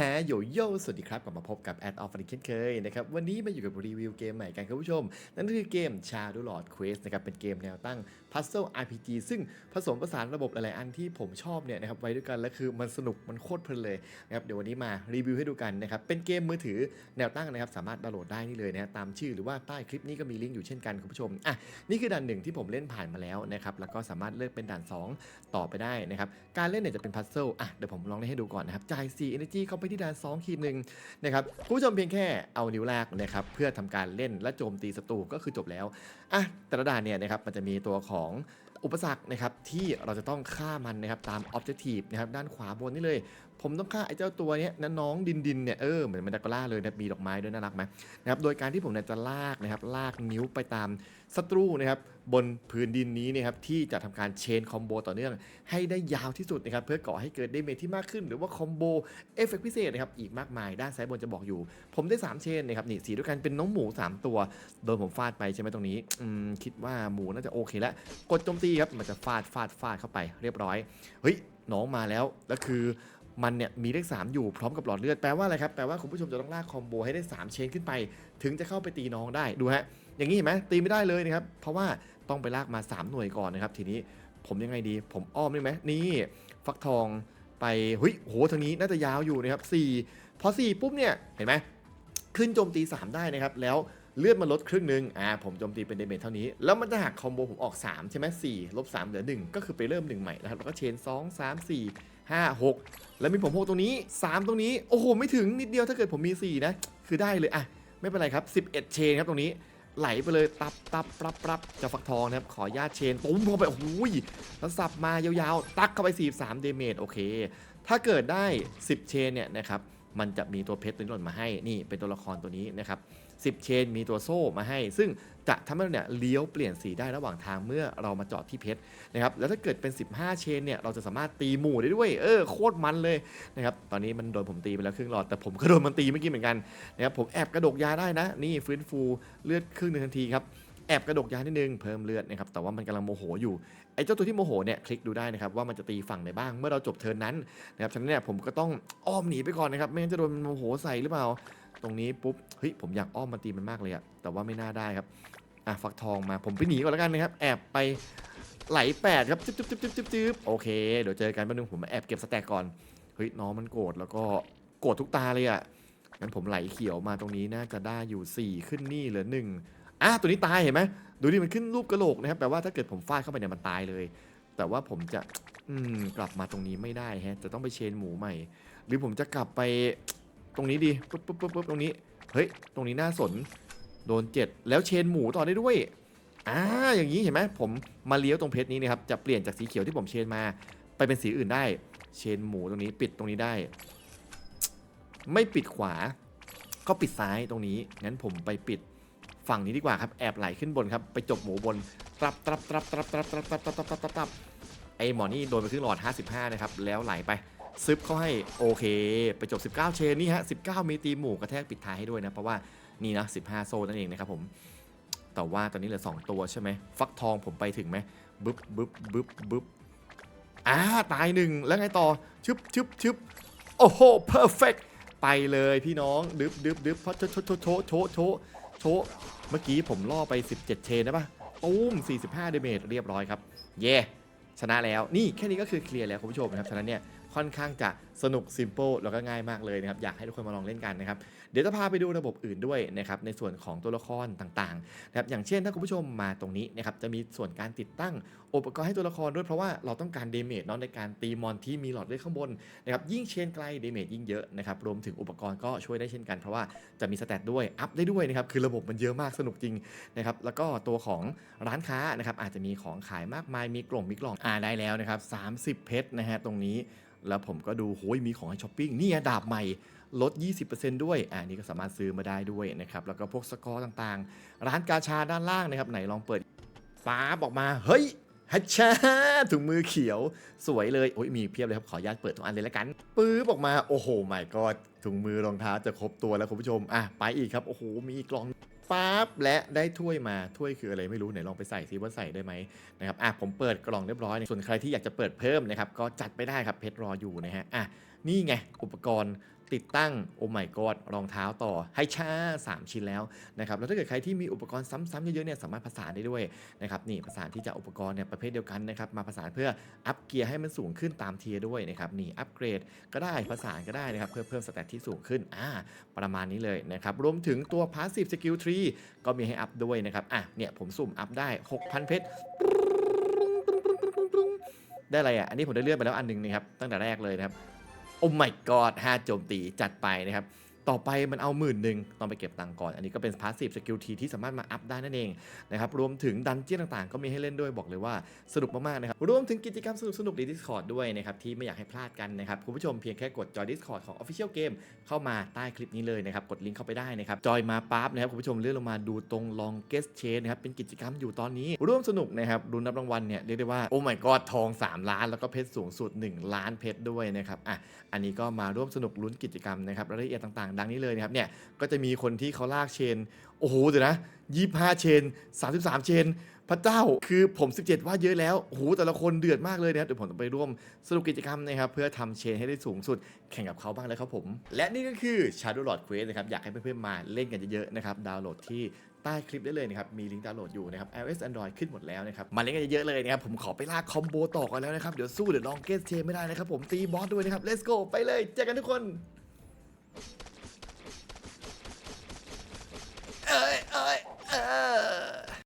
ฮโยโย่สวัสดีครับกลับมาพบกับแอดออฟฟันเช่นเคยนะครับวันนี้มาอยู่กับรีวิวเกมใหม่กันครับผู้ชม นั่นคือเกม Shadow Lord Quest นะครับเป็นเกมแนวตั้ง Puzzle RPG ซึ่งผสมผสานระบบหลาย ๆ อันที่ผมชอบเนี่ยนะครับไว้ด้วยกันและคือมันสนุกมันโคตรเพลินเลยนะครับเดี๋ยววันนี้มารีวิวให้ดูกันนะครับเป็นเกมมือถือแนวตั้งนะครับสามารถดาวน์โหลดได้นี่เลยนะฮะตามชื่อหรือว่าใต้คลิปนี้ก็มีลิงก์อยู่เช่นกันคุณผู้ชมอะนี่คือด่านหนึ่งที่ผมเล่นผ่านมาแล้วนะครับแล้วก็สามารถเลือกเป็นด่าน 2 ต่อไปได้นะครับการเล่นเนี่ยจะเป็นพัซเซิลอะเดี๋ยวผมลองเล่นให้ดูก่อนนะครับจ่าย4 energy เข้าไปที่ด่าน2ขีดหนึ่งนะครับคุณผู้ชมเพียงแค่เอานิ้วลากนะครับเพื่อทำการเล่นและโจมตีศัตรูก็คือจบแล้วอะแต่ละด่านเนี่ยนะครับมันจะมีตัวของ อุปสรรคนะครับที่เราจะต้องฆ่ามันนะครับตาม objective นะครับด้านขวาบนนี่เลย ผมต้องฆ่าไอ้เจ้าตัวนี้นะน้องดินดินเนี่ยเออเหมือนมันดากล่าเลยนะมีดอกไม้ด้วยน่ารักไหมนะครับโดยการที่ผมเนี่ยจะลากนะครับลากนิ้วไปตามศัตรูนะครับบนพื้นดินนี้นะครับที่จะทำการเชนคอมโบต่อเนื่อง ให้ได้ยาวที่สุดนะครับเพื่อก่อให้เกิดเดเมจที่มากขึ้น หรือว่าคอมโบเอฟเฟกพิเศษนะครับอีกมากมาย ด้านซ้ายบนจะบอกอยู่ ผมได้ 3 เชนนะครับนี่สีด้วยกันเป็นน้องหมู 3 ตัว โดนผมฟาดไปใช่ไหมตรงนี้อืมคิดว่าหมูน่าจะโอเคแล้วกดโจมตีครับมันจะฟาดฟาดฟาดเข้าไปเรียบร้อย เฮ้ยน้องมาแล้วแล้วคือมันเนี่ยมีเลข3อยู่พร้อมกับหลอดเลือดแปลว่าอะไรครับแปลว่าคุณผู้ชมจะต้องลากคอมโบให้ได้3เชนขึ้นไป ถึงจะเข้าไปตีน้องได้ดูฮะอย่างนี้เห็นไหมตีไม่ได้เลยนะครับเพราะว่าต้องไปลากมา 3 หน่วยก่อนนะครับ ทีนี้ผมยังไงดี ผมอ้อมได้ไหมนี่ ฟักทองไปเฮ้ยโหทางนี้น่าจะยาวอยู่นะครับ4พอ4ปุ๊บเนี่ยเห็นไหมขึ้นโจมตี 3 ได้นะครับ แล้ว เลือดมันลดครึ่งหนึ่งอ่าผมโจมตีเป็นเดเมจเท่านี้ แล้วมันจะหักคอมโบผมออก 3 ใช่ไหม4ลบ3เหลือ 1 ก็คือไปเริ่ม 1 ใหม่นะครับ แล้วก็เชน 2 3 4 5 6 แล้วมีผม6ตรงนี้ 3 ตรงนี้ โอ้โห ไม่ถึงนิดเดียวถ้าเกิดผมมี 4 นะ คือได้เลยอะไม่เป็นไรครับ 11 เชนครับตรงนี้ไหลไปเลยตับตับปรับปรับจะฝักทองนะครับ ขอญาตเชนปุ้มเข้าไปโอ้ยแล้วสับมายาวๆ ตักเข้าไป 43 เดเมจโอเค ถ้าเกิดได้ 10 เชนเนี่ยนะครับ มันจะมีตัวเพชรตัวนี้หล่นมาให้นี่เป็นตัวละครตัวนี้นะครับ10 เชนมีตัวโซ่มาให้ ซึ่งจะทำให้เราเนี่ยเลี้ยวเปลี่ยนสีได้ระหว่างทางเมื่อเรามาจอดที่เพชรนะครับแล้วถ้าเกิดเป็น 15 เชนเนี่ยเราจะสามารถตีหมู่ได้ด้วยเออโคตรมันเลยนะครับตอนนี้มันโดนผมตีไปแล้วครึ่งหลอดแต่ผมก็โดนมันตีเมื่อกี้เหมือนกันนะครับผมแอบกระดกยาได้นะ นี่ฟื้นฟูเลือดครึ่งหนึ่งทันทีครับ แอบกระดกยานิดนึงเพิ่มเลือดนะครับแต่ว่ามันกำลังโมโหอยู่ไอ้เจ้าตัวที่โมโหเนี่ยคลิกดูได้นะครับว่ามันจะตีฝั่งไหนบ้างเมื่อเราจบเทิร์นนั้นนะครับฉะนั้นเนี่ยผมก็ต้องอ้อมหนีไปก่อนนะครับไม่งั้นจะโดนโมโหใส่หรือเปล่า ตรงนี้ปุ๊บเฮ้ยผมอยากอ้อมมาตีมันมากเลยอะแต่ว่าไม่น่าได้ครับอะฟักทองมาผมไปหนีก่อนแล้วกันนะครับแอบไปไหลแปดครับจึ๊บจึ๊บจึ๊บจึ๊บจึ๊บโอเคเดี๋ยวเจอกันแป๊บนึงผมแอบเก็บสแต็กก่อนเฮ้ยน้องมันโกรธแล้วก็โกรธทุกตาเลยอะงั้นผมไหลเขียวมาตรงนี้น่าจะได้อยู่ 4 ขึ้นนี่เหลือหนึ่ง อะตัวนี้ตายเห็นไหมดูดิมันขึ้นรูปกระโหลกนะครับแปลว่าถ้าเกิดผมฟาดเข้าไปเนี่ยมันตายเลย แต่ว่าผมจะอืมกลับมาตรงนี้ไม่ได้ฮะจะต้องไปเชนหมูใหม่ หรือผมจะกลับไปตรงนี้ดีปุ๊บปุ๊บปุ๊บปุ๊บตรงนี้เฮ้ยตรงนี้น่าสนโดนเจ็ดแล้วเชนหมูต่อได้ด้วยอ่าอย่างนี้เห็นไหมผมมาเลี้ยวตรงเพชรนี้นะครับจะเปลี่ยนจากสีเขียวที่ผมเชนมา ไปเป็นสีอื่นได้ เชนหมูตรงนี้ปิดตรงนี้ได้ ไม่ปิดขวา ก็ปิดซ้ายตรงนี้งั้นผมไปปิด ฝั่งนี้ดีกว่าครับแอบไหลขึ้นบนครับไปจบหมูบนตรับตรับตรับตรับตรับตรับตรับตรับตรับตรับตรับไอหมอนี่โดนไปครึ่งหลอด 55 นะครับ แล้วไหลไปซึบเข้าให้โอเค ไปจบ 19 เชนนี่ฮะ 19 มีตีหมู่กระแทกปิดท้ายให้ด้วยนะ เพราะว่านี่นะ 15 โซนนั่นเองนะครับผม แต่ว่าตอนนี้เหลือ 2 ตัวใช่ไหม ฟักทองผมไปถึงไหมบึ๊บบึ๊บบึ๊บบึ๊บอ่าตายหนึ่งแล้วไงต่อ ชึบชึบชึบโอ้โหเพอร์เฟกไปเลยพี่น้อง ดึบดึบดึบเพราะโชโชโชโช โชเมื่อกี้ผมล่อไป 17 เชนนะปะตูม45เดเมจเรียบร้อยครับ เย่ชนะแล้ว นี่แค่นี้ก็คือเคลียร์แล้วคุณผู้ชมนะครับ ฉะนั้นเนี่ย ค่อนข้างจะสนุกซิม p ป e แล้วก็ง่ายมากเลยนะครับอยากให้ทุกคนมาลองเล่นกันนะครับเดี๋ยวจะพาไปดูระบบอื่นด้วยนะครับในส่วนของตัวละครต่างๆนะครับอย่างเช่นถ้าคุณผู้ชมมาตรงนี้นะครับจะมีส่วนการติดตั้งอุปกรณ์ให้ตัวละครด้วยเพราะว่าเราต้องการเดเมจเนาะในการตีมอนที่มีหลอดเลือดข้างบนนะครับยิ่งเชนไกลเดเมจยิ่งเยอะนะครับรวมถึงอุปกรณ์ก็ช่วยได้เช่นกันเพราะว่าจะมีสแตทด้วยอัพได้ด้วยนะครับคือระบบมันเยอะมากสนุกจริงนะครับแล้วก็ตัวของร้านค้านะครับอาจจะมีของขายมากมายมีกล่องมีกล่องอ่าได้แล้วนะครับ30 เพชรนะฮะตรงนี้ แล้วผมก็ดูโหยมีของให้ช้อปปิ้งนี่ไงดาบใหม่ลด 20%ด้วยอ่านี่ก็สามารถซื้อมาได้ด้วยนะครับ แล้วก็พวกสกอร์ต่างๆ ร้านกาชาด้านล่างนะครับ ไหนลองเปิดป๊าบอกมา เฮ้ยฮัชชาถุงมือเขียวสวยเลย โอ้ยมีเพียบเลยครับ ขออนุญาตเปิดทุกอันเลยแล้วกัน ปื๊บออกมา โอ้โหไม่ก็ถุงมือรองเท้าจะครบตัวแล้วคุณผู้ชม อะ ไปอีกครับ โอ้โห มีกล่อง ป๊าบและได้ถ้วยมาถ้วยคืออะไรไม่รู้ไหนลองไปใส่ซิว่าใส่ได้ไหมนะครับอะผมเปิดกล่องเรียบร้อย ส่วนใครที่อยากจะเปิดเพิ่มนะครับก็จัดไปได้ครับเพชรรออยู่นะฮะอะนี่ไงอุปกรณ์ ติดตั้งโอ้ my god รองเท้าต่อให้ชา3 ชิ้นแล้วนะครับแล้วถ้าเกิดใครที่มีอุปกรณ์ซ้ำๆเยอะๆเนี่ยสามารถผสานได้ด้วยนะครับนี่ผสานที่จะอุปกรณ์เนี่ยประเภทเดียวกันนะครับมาผสานเพื่ออัพเกียร์ให้มันสูงขึ้นตามเทียร์ด้วยนะครับนี่อัปเกรดก็ได้ผสานก็ได้นะครับเพื่อเพิ่มสแตทที่สูงขึ้นอ่าประมาณนี้เลยนะครับรวมถึงตัว passive skill tree ก็มีให้อัพด้วยนะครับอะเนี่ยผมสุ่มอัพได้ 6,000 เพชรได้อะไรอะ อันนี้ผมได้เลื่อนไปแล้วอันหนึงนะครับ ตั้งแต่แรกเลยนะครับ โอ้ my god 5โจมตีจัดไปนะครับ ต่อไปมันเอาหมื่นหนึ่งต้องไปเก็บตังก่อน อันนี้ก็เป็น passive skill T ที่สามารถมาอัพได้นั่นเองนะครับรวมถึงดันเจี้ยนต่างๆ ก็มีให้เล่นด้วยบอกเลยว่าสนุกมากๆนะครับรวมถึงกิจกรรมสนุกๆใน Discord ด้วยนะครับที่ไม่อยากให้พลาดกันนะครับคุณผู้ชมเพียงแค่กดจอย Discord ของ Official Game เข้ามาใต้คลิปนี้เลยนะครับกดลิงก์เข้าไปได้นะครับจอยมาปั๊บนะครับคุณผู้ชมเลื่อนลงมาดูตรง longest chain นะครับเป็นกิจกรรมอยู่ตอนนี้ร่วมสนุกนะครับรุนรับรางวัลเนี่ยเรียกได้ว่าโอ้ my god ทอง 3 ล้าน แล้วก็เพชรสูงสุด 1 ล้านเพชรด้วยนะครับอะอันนี้ก็มาร่วมสนุกลุ้นกิจกรรมนะครับรายละเอียดต่างๆดังนี้เลยนะครับเนี่ยก็จะมีคนที่เขาลากเชน โอ้โหเดี๋ยวนะ25เชน 33 เชน พระเจ้าคือผม 17 ว่าเยอะแล้วโอ้โหแต่ละคนเดือดมากเลยนะครับเดี๋ยวผมต้องไปร่วมสนุกกิจกรรมนะครับ เพื่อทำเชนให้ได้สูงสุดแข่งกับเขาบ้างเลยครับผม และนี่ก็คือ Shadow Lord Quest นะครับ อยากให้เพื่อนๆมาเล่นกันเยอะๆนะครับ ดาวน์โหลดที่ใต้คลิปได้เลยนะครับ มีลิงก์ดาวน์โหลดอยู่นะครับ iOS Android ขึ้นหมดแล้วนะครับ มาเล่นกันเยอะๆเลยนะครับ ผมขอไปลากคอมโบต่อกันแล้วนะครับ เดี๋ยวสู้เดี๋ยวลองเกสเชนไม่ได้นะครับผมตีบอสด้วยนะครับ let's go ไปเลยเจอกันทุกคน